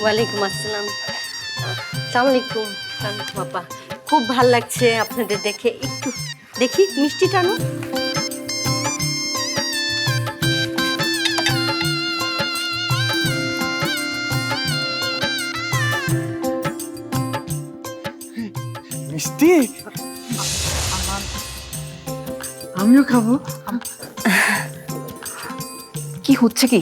আসসালামু আলাইকুম ওয়ালাইকুম আসসালাম। সালাম আলাইকুম সালাম বাবা খুব ভালো লাগছে আপনাদের দেখে। একটু দেখি মিষ্টি টানো। মিষ্টি? আমিও খাব। কি হচ্ছে কি?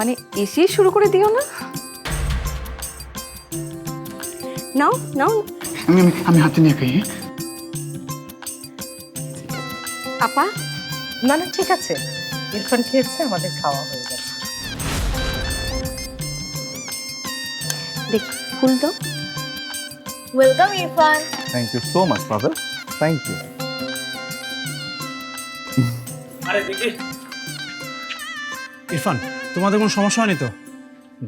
মানে এসেই শুরু করে দিও না। নাও নাও। আমি আমি- হাতে নিয়ে খাই হ্যাঁ? আপা না না ঠিক আছে। ইরফান খেয়েছে আমাদের খাওয়া হয়ে গেছে। দেখ ফুল দাও। Welcome Irfan. Thank you so much brother thank you Irfan তোমাদের কোনো সমস্যা হয়নি তো?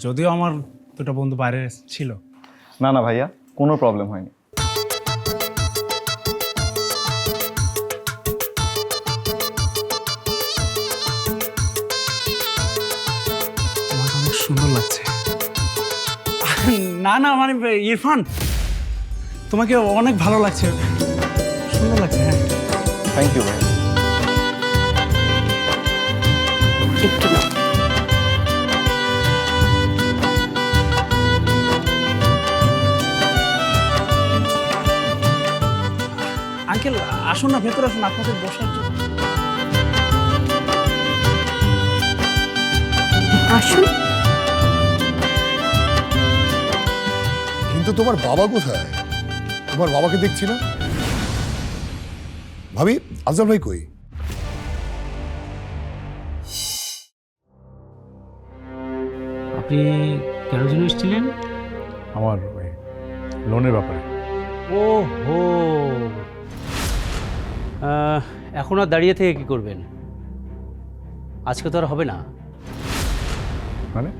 যদিও আমার দুটো বন্ধু বাইরে ছিল। না না ভাইয়া কোনো প্রবলেম হয়নি। অনেক সুন্দর লাগছে। না না মানে ইরফান তোমাকে অনেক ভালো লাগছে। সুন্দর লাগছে হ্যাঁ। থ্যাংক ইউ ভাই একটু আঙ্কেল আসুন না ভেতরে আসুন আপনাদের বসার জন্য। আসুন। কিন্তু তোমার বাবা কোথায়? তোমার বাবাকে দেখছি না? ভাবি আজম ভাই কই? আপনি কেন জন্য এসেছিলেন? আমার লোনের ব্যাপারে। ও হো এখন আর দাঁড়িয়ে থেকে কি করবেন? আজকে তো আর হবে না। মানে?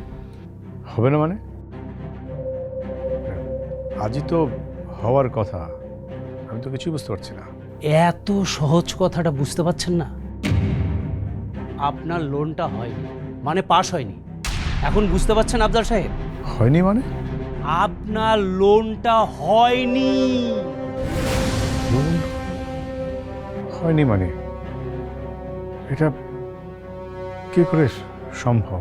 হবে না মানে? আজই তো হওয়ার কথা। আমি তো কিছুই বুঝতে পারছি না। এত সহজ কথাটা বুঝতে পারছেন না? আপনার লোনটা হয়নি। মানে পাস হয়নি। এখন বুঝতে পারছেন আফজাল সাহেব? হয়নি মানে? আপনার লোনটা হয়নি। হয়নি মানে? এটা কি করে সম্ভব?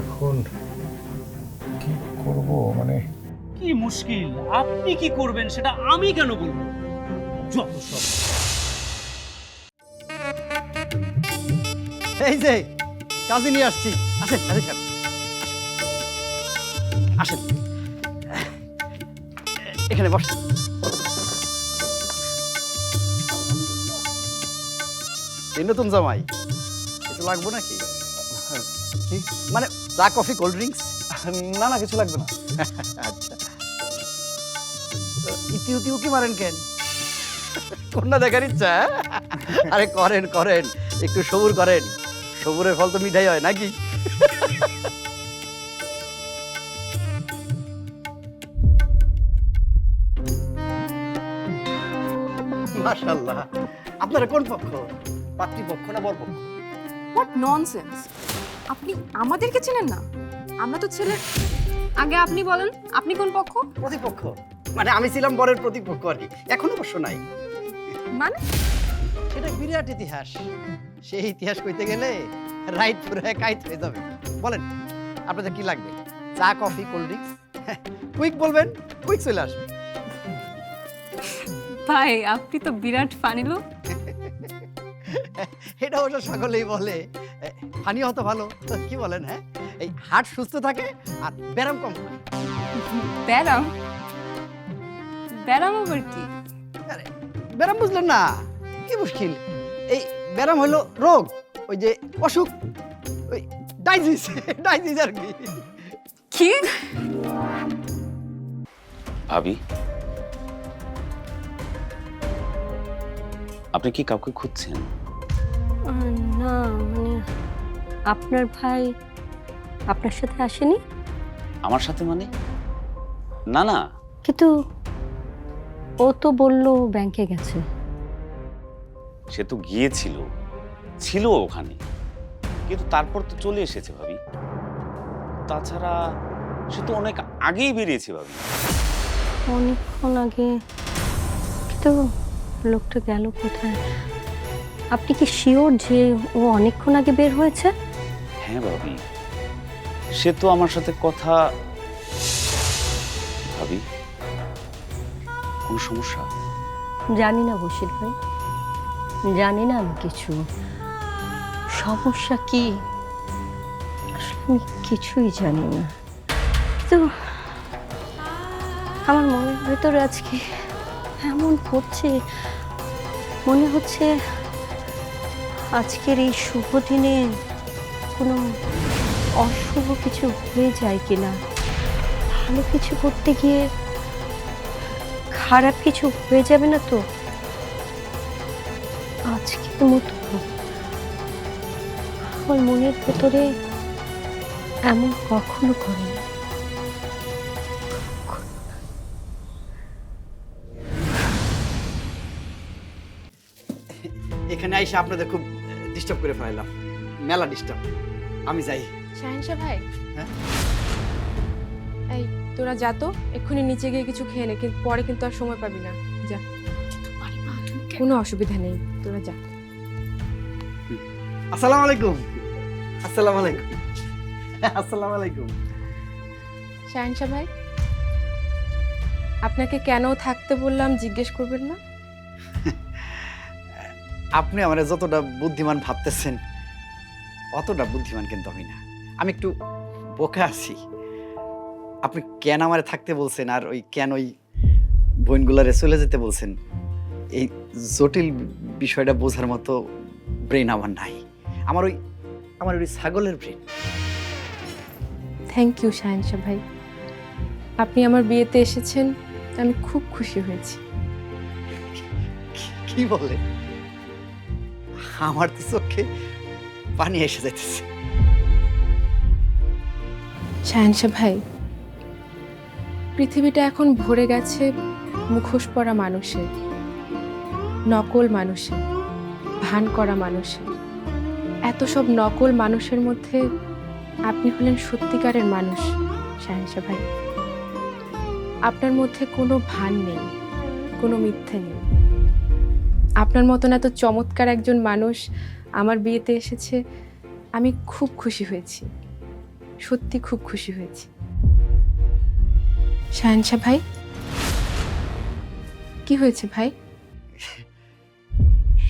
এখন কি করব মানে? কি মুশকিল আপনি কি করবেন সেটা আমি কেন বলব? যত সব। এই যে কাজে নিয়ে আসছি। আসেন সাহেব আসেন। এখানে বস এই নতুন জামাই। কিছু লাগবো নাকি? কি? মানে চা কফি কোল্ড ড্রিঙ্কস? না না কিছু লাগবে না। আচ্ছা। ইতি উতি উকি মারেন কেন? কন্যা দেখার ইচ্ছা হ্যাঁ? আরে করেন করেন। একটু সবুর করেন। সবুরের ফল তো মিঠাই হয় নাকি? মাশাল্লাহ আপনারা কোন পক্ষ? পাতৃপক্ষ না বরপক্ষ? হোয়াট ননসেন্স আপনি আমাদেরকে চেনেন না। আমরা তো ছেলে আগে আপনি বলেন আপনি কোন পক্ষ? প্রতিপক্ষ। মানে আমি ছিলাম বরের প্রতিপক্ষ আর কি। এখন অবশ্য নাই। মানে? সেটা বিরাট ইতিহাস। সেই ইতিহাস কইতে গেলে রাইট পুরো কাইত হয়ে যাবে। বলেন আপনাদের কি লাগবে? চা কফি কোল্ড ড্রিঙ্কস? কুইক বলবেন কুইক চলে আসবে। ভাই আপনি তো বিরাট ফানিলো এটা অবশ্য সকলেই বলে। ফানি হতো ভালো। কি বলেন হ্যাঁ? এই হার্ট সুস্থ থাকে আর ব্যারাম কম হয়। ব্যারাম ব্যারাম আবার কি? ব্যারাম বুঝলেন না কি মুশকিল? এই ব্যারাম হলো রোগ ওই যে অসুখ ওই ডাইজিস ডাইজিস আর কি। কি? ভাবি আপনি কি কাউকে খুঁজছেন? না মানে আপনার ভাই আপনার সাথে আসেনি? আমার সাথে মানে? না না। কিন্তু ও তো বলল ব্যাংকে গেছে। সে তো গিয়েছিল ছিল ওখানে কিন্তু তারপর তো চলে এসেছে ভাবি। তাছাড়া সে তো অনেক আগেই বেরিয়েছে ভাবি। অনেকক্ষণ আগে কিন্তু লোকটা গেল কোথায়? আপনি কি শিওর যে ও অনেকক্ষণ আগে বের হয়েছে? হ্যাঁ ভাবি। সে তো আমার সাথে কথা ভাবি কোনো সমস্যা? জানি না বশির ভাই। জানি না আমি কিছু। সমস্যা কি? আসলে আমি কিছুই জানি না। তো আমার মনের ভেতরে আজকে এমন করছে মনে হচ্ছে আজকের এই শুভ দিনে কোনো অশুভ কিছু হয়ে যায় কিনা ভালো কিছু করতে গিয়ে খারাপ কিছু হয়ে যাবে না তো? আজকের মতো আমার মনের ভেতরে এমন কখনো করেনি। এখানে এসে আপনাদের খুব ডিস্টার্ব করে ফেলাইলাম। মেলা ডিস্টার্ব আমি যাই। শাহিনশা ভাই? হ্যাঁ? এই তোরা যা তো এক্ষুনি নিচে গিয়ে কিছু খেয়ে নে কিন্তু পরে কিন্তু আর সময় পাবি না। যা। কোনো অসুবিধা নেই তোরা যা। আসসালামু আলাইকুম। আসসালামু আলাইকুম। আসসালামু আলাইকুম। শাহিনশা ভাই আপনাকে কেন থাকতে বললাম জিজ্ঞেস করবেন না? আপনি আমার যতটা বুদ্ধিমান ভাবতেছেন অতটা বুদ্ধিমান কিন্তু আমি না। আমি একটু বোকা আছি। আপনি কেন আমারে থাকতে বলছেন আর ওই কেন ওই বইনগুলারে চলে যেতে বলছেন? এই জটিল বিষয়টা বোঝার মতো ব্রেন আমার নাই। আমার ওই আমার ওই ছাগলের ব্রেন থ্যাংক ইউ শাহিনশা ভাই। আপনি আমার বিয়েতে এসেছেন আমি খুব খুশি হয়েছি। কি বলে আমার তো চোখে পানি এসে যাইতেছে। ভাই, পৃথিবীটা এখন ভরে গেছে মুখোশ পরা মানুষে নকল মানুষে ভান করা মানুষে এত সব নকল মানুষের মধ্যে আপনি হলেন সত্যিকারের মানুষ শাহেনশা ভাই। আপনার মধ্যে কোনো ভান নেই, কোনো মিথ্যে নেই। আপনার মতন এত চমৎকার একজন মানুষ আমার বিয়েতে এসেছে, আমি খুব খুশি হয়েছি। সত্যি খুব খুশি হয়েছি। শাহানশা ভাই? কি হয়েছে ভাই?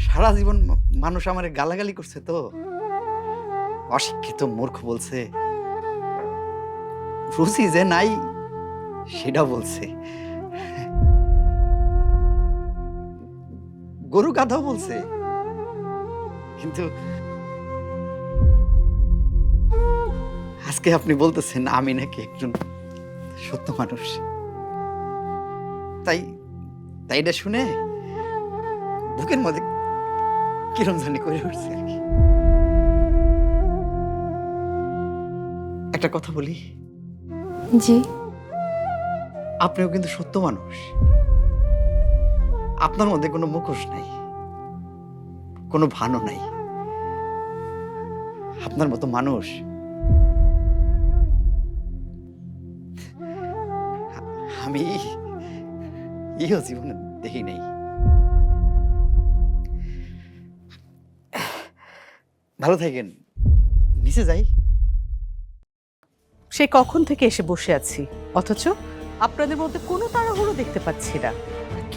সারা জীবন মানুষ আমার গালাগালি করছে তো। অশিক্ষিত মূর্খ বলছে। রুচি যে নাই সেটা বলছে। গরু গাধাও বলছে। কিন্তু আজকে আপনি বলতেছেন আমি নাকি একজন সত্য মানুষ। তাই তাই এটা শুনে বুকের মধ্যে কিরম জানি করে উঠছে আর কি। একটা কথা বলি। জি। আপনিও কিন্তু সত্য মানুষ। আপনার মধ্যে কোনো মুখোশ নাই, কোনো ভানও নাই। আপনার মতো মানুষ আমি ইও জীবনে দেখি নাই। ভালো থাকেন, নিচে যাই। সে কখন থেকে এসে বসে আছি? অথচ আপনাদের মধ্যে কোনো তাড়াহুড়ো দেখতে পাচ্ছি না।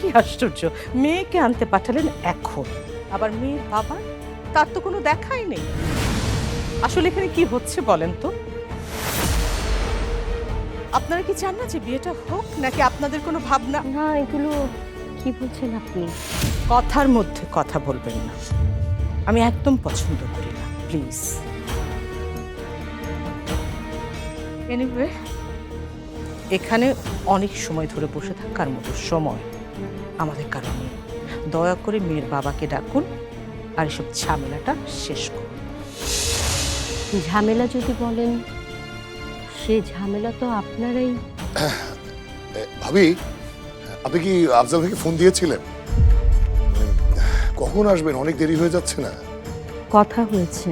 কি আশ্চর্য মেয়েকে আনতে পাঠালেন এখন। আবার মেয়ের বাবা? তার তো কোনো দেখাই নেই। আসলে এখানে কি হচ্ছে বলেন তো? আপনারা কি চান না যে বিয়েটা হোক নাকি আপনাদের কোনো ভাবনা? না এগুলো কি বলছেন আপনি? কথার মধ্যে কথা বলবেন না। আমি একদম পছন্দ করি না প্লিজ। এনিওয়ে এখানে অনেক সময় ধরে বসে থাকার মতো সময়। আমাদের কারণে। দয়া করে মেয়ের বাবাকে ডাকুন আর এসব ঝামেলাটা শেষ করুন। ঝামেলা যদি বলেন সে ঝামেলা তো আপনারাই ভাবি আপনি কি আফজাল ভাইকে ফোন দিয়েছিলেন? মানে, কখন আসবেন? অনেক দেরি হয়ে যাচ্ছে না। কথা হয়েছে।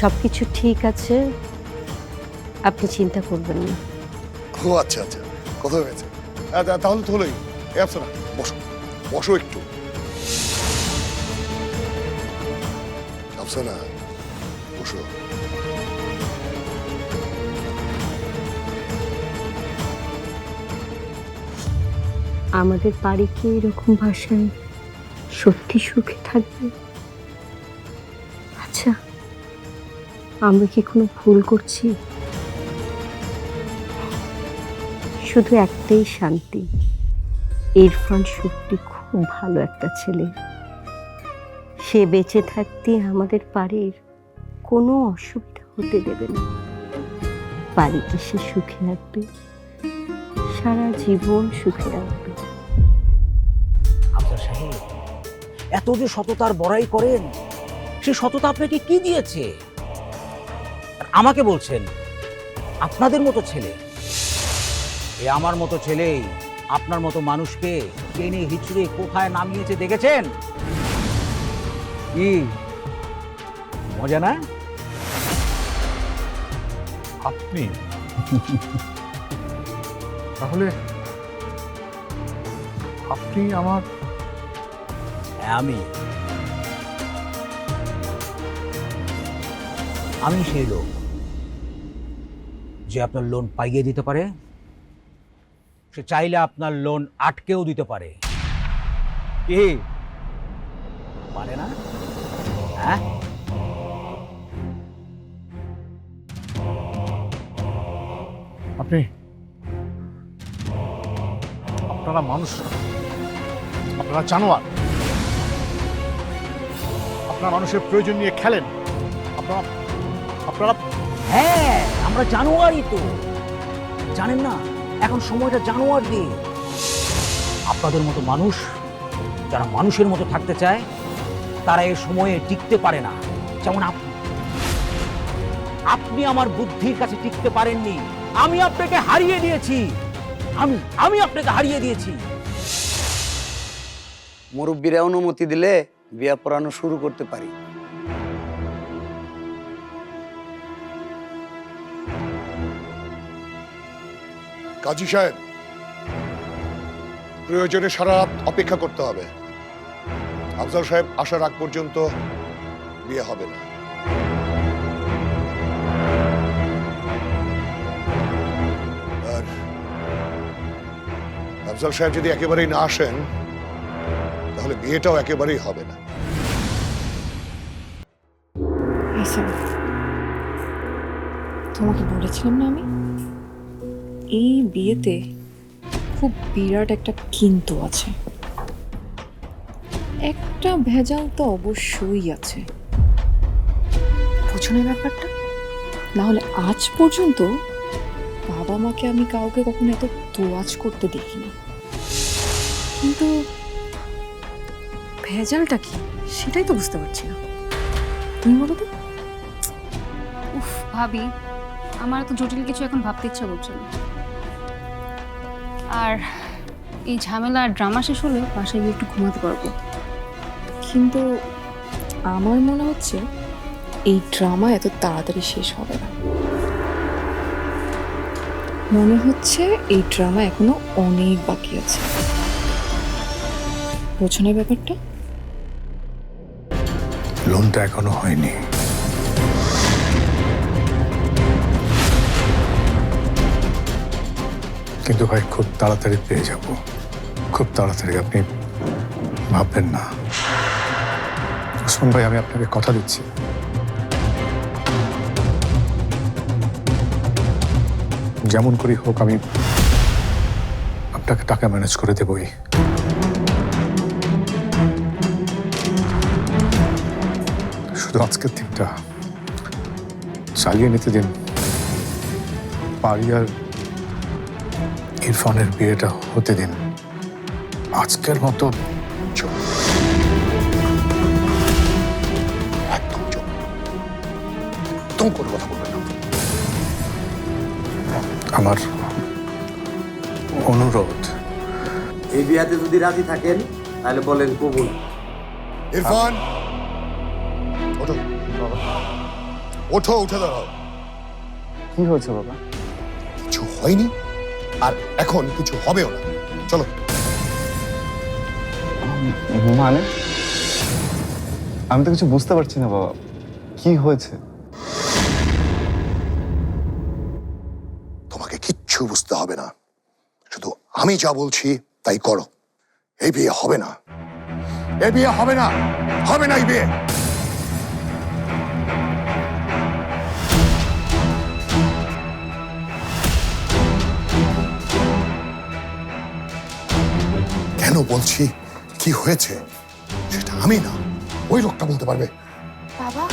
সব কিছু ঠিক আছে। আপনি চিন্তা করবেন না। ও আচ্ছা আচ্ছা কথা হয়েছে। আহ, তাহলে তো হলোই। বসো বসো একটু। আফসানা, বসো। আমাদের বাড়ি কি এরকম ভাষায় সত্যি সুখে থাকবে? আচ্ছা আমরা কি কোনো ভুল করছি? শুধু একটাই শান্তি। ইরফান সত্যি খুব ভালো একটা ছেলে। সে বেঁচে থাকতে আমাদের বাড়ির কোনো অসুবিধা হতে দেবে না। বাড়িকে সে সুখে রাখবে সারা জীবন সুখে রাখবে সাহেব, এত যে সততার বড়াই করেন, সে সততা আপনাকে কি দিয়েছে? আমাকে বলছেন, আপনাদের মতো ছেলে। এ আমার মতো ছেলেই আপনার মতো মানুষকে টেনে হিচড়ে কোথায় নামিয়েছে দেখেছেন? কি? মজা না? আপনি? তাহলে আপনি আমার হ্যাঁ, আমি। আমি সেই লোক যে আপনার লোন পাইয়ে দিতে পারে। সে চাইলে আপনার লোন আটকেও দিতে পারে। কি? পারে না? হ্যাঁ? আপনি আপনারা মানুষ আপনারা জানোয়ার। আপনারা মানুষের প্রয়োজন নিয়ে খেলেন। আপনারা আপনারা হ্যাঁ আমরা জানোয়ারই তো। জানেন না? এখন সময়টা জানোয়ার দিয়ে আপনাদের মতো মানুষ, যারা মানুষের মতো থাকতে চায়, তারা এ সময়ে টিকতে পারে না। যেমন আপনি আপনি আমার বুদ্ধির কাছে টিকতে পারেননি। আমি আপনাকে হারিয়ে দিয়েছি। আমি আমি আপনাকে হারিয়ে দিয়েছি। মুরব্বীরা অনুমতি দিলে বিয়া পড়ানো শুরু করতে পারি। কাজী সাহেব, প্রয়োজনে সারা রাত অপেক্ষা করতে হবে। আফজাল সাহেব আসার আগ পর্যন্ত বিয়ে হবে না। আর আফজাল সাহেব যদি একেবারেই না আসেন, তাহলে বিয়েটাও একেবারেই হবে না। তোমাকে বলেছিলাম না আমি? এই বিয়েতে খুব বিরাট একটা কিন্তু আছে। একটা ভেজাল তো অবশ্যই আছে। বুঝো না ব্যাপারটা? না হলে আজ পর্যন্ত বাবা মাকে আমি কাউকে কখনো এত তোয়াজ করতে দেখিনি। কিন্তু ভেজালটা কি? সেটাই তো বুঝতে পারছি না। তুমি বলো তো। উফ, ভাবি, আমার তো জটিল কিছু এখন ভাবতে ইচ্ছা করছে না। আর এই ঝামেলা আর ড্রামা শেষ হলে বাসায় গিয়ে একটু ঘুমাতে পারব। কিন্তু আমার মনে হচ্ছে এই ড্রামা এত তাড়াতাড়ি শেষ হবে না। মনে হচ্ছে এই ড্রামা এখনও অনেক বাকি আছে। বোঝো না ব্যাপারটা? লোনটা এখনও হয়নি। কিন্তু ভাই, খুব তাড়াতাড়ি পেয়ে যাব। খুব তাড়াতাড়ি, আপনি ভাববেন না। ওসমান ভাই, আমি আপনাকে কথা দিচ্ছি। যেমন করি হোক, আমি আপনাকে টাকা ম্যানেজ করে দেবই। শুধু আজকের দিনটা চালিয়ে নিতে দিন। পারিয়ার ইরফানের বিয়েটা হতে দিন। আজকের মতো চুপ। একদম চুপ একদম করে কথা বলবেন না। আমার অনুরোধ। এই বিয়াতে যদি রাজি থাকেন তাহলে বলেন কবুল। ইরফান! ওঠো ওঠো উঠে দাঁড়াও। কি হয়েছে বাবা? কিছু হয়নি? আর এখন কিছু হবেও না। চলো। মানে? আমি তো কিছু বুঝতে পারছি না বাবা। কি হয়েছে? তোমাকে কিচ্ছু বুঝতে হবে না। শুধু আমি যা বলছি তাই করো। এই বিয়ে হবে না। এই বিয়ে হবে না। হবে না এই বিয়ে। বলছি? কি হয়েছে? সেটা আমি না ওই লোকটা বলতে পারবে। বাবা।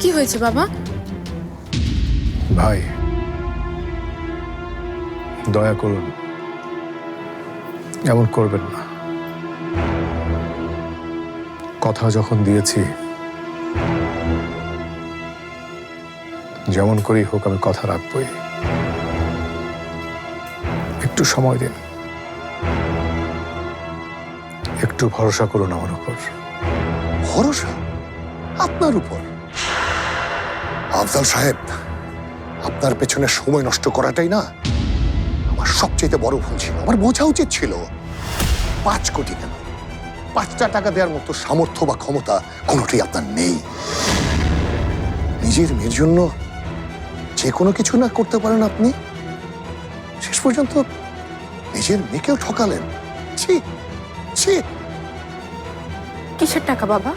কি হয়েছে বাবা? ভাই দয়া করুন এমন করবেন না। কথা যখন দিয়েছি যেমন করেই হোক আমি কথা রাখবই। একটু সময় দিন। একটু ভরসা করুন আমার উপর। ভরসা? আপনার উপর? আফজাল সাহেব, আপনার পেছনে সময় নষ্ট করাটাই না আমার সবচেয়ে বড় ভুল ছিল। আমার বোঝা উচিত ছিল পাঁচ কোটি কেন পাঁচটা টাকা দেওয়ার মতো সামর্থ্য বা ক্ষমতা কোনোটাই আপনার নেই। নিজের মেয়ের জন্য যে কোনো কিছু না করতে পারেন আপনি। শেষ পর্যন্ত নিজের মেয়েকেও ঠকালেন? ছি ছি। কিসের টাকা বাবা?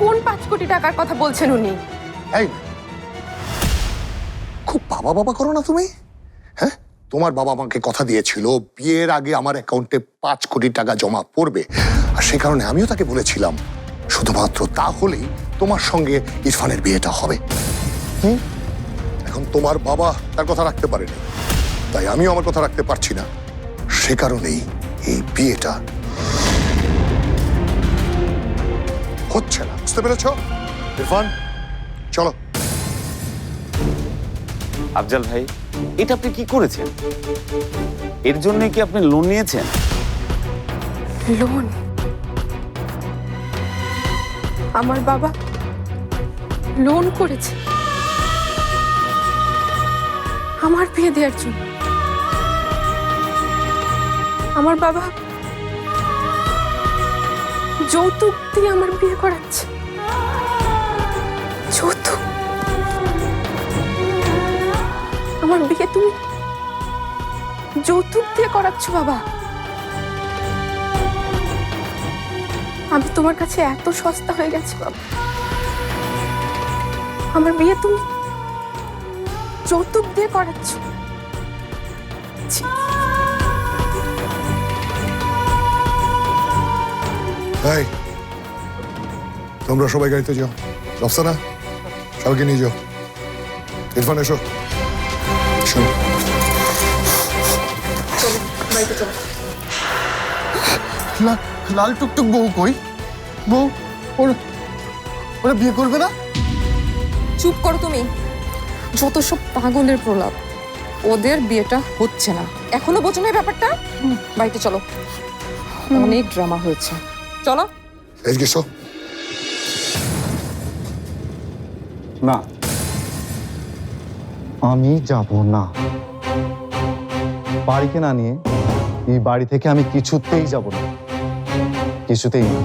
কোন পাঁচ কোটি টাকার কথা বলছেন উনি? এই খুব বাবা বাবা করো না তুমি। হ্যাঁ তোমার বাবা আমাকে কথা দিয়েছিল বিয়ের আগে আমার অ্যাকাউন্টে পাঁচ কোটি টাকা জমা পড়বে। আর সে কারণে আমিও তাকে বলেছিলাম শুধুমাত্র তাহলেই তোমার সঙ্গে ইরফানের বিয়েটা হবে। হুম? এখন তোমার বাবা তার কথা রাখতে পারেনি। তাই আমিও আমার কথা রাখতে পারছি না। সে কারণেই এই বিয়েটা হচ্ছে না। বুঝতে পেরেছ? ইরফান চলো। আফজাল ভাই এটা আপনি কি করেছেন? এর জন্য কি আপনি লোন নিয়েছেন? লোন আমার বাবা লোন করেছে। আমার বিয়ে দেওয়ার জন্য। আমার বাবা যৌতুক দিয়ে আমার বিয়ে করাচ্ছে। যৌতুক। আমার বিয়ে তুমি যৌতুক দিয়ে করাচ্ছ বাবা। আমি তোমার কাছে এত সস্তা হয়ে গেছি বাবা। আমার বিয়ে তুমি যৌতুক দিয়ে করাচ্ছ। এই তোমরা সবাই গাড়িতে যাও। রফসানা সবাইকে নিয়ে যাও। ইরফান এসো। শোনো। লাল টুকটুক বউ কই? বউ ওরা ওরা বিয়ে করবে না? চুপ করো তুমি। যত সব পাগলের প্রলাপ ওদের বিয়েটা হচ্ছে না। এখনও বোঝো না ব্যাপারটা? বাড়িতে চলো। অনেক ড্রামা হয়েছে। চলো। এদিকে এসো। না। আমি যাব না। বাড়িকে না নিয়ে এই বাড়ি থেকে আমি কিছুতেই যাব না। কিছুতেই না।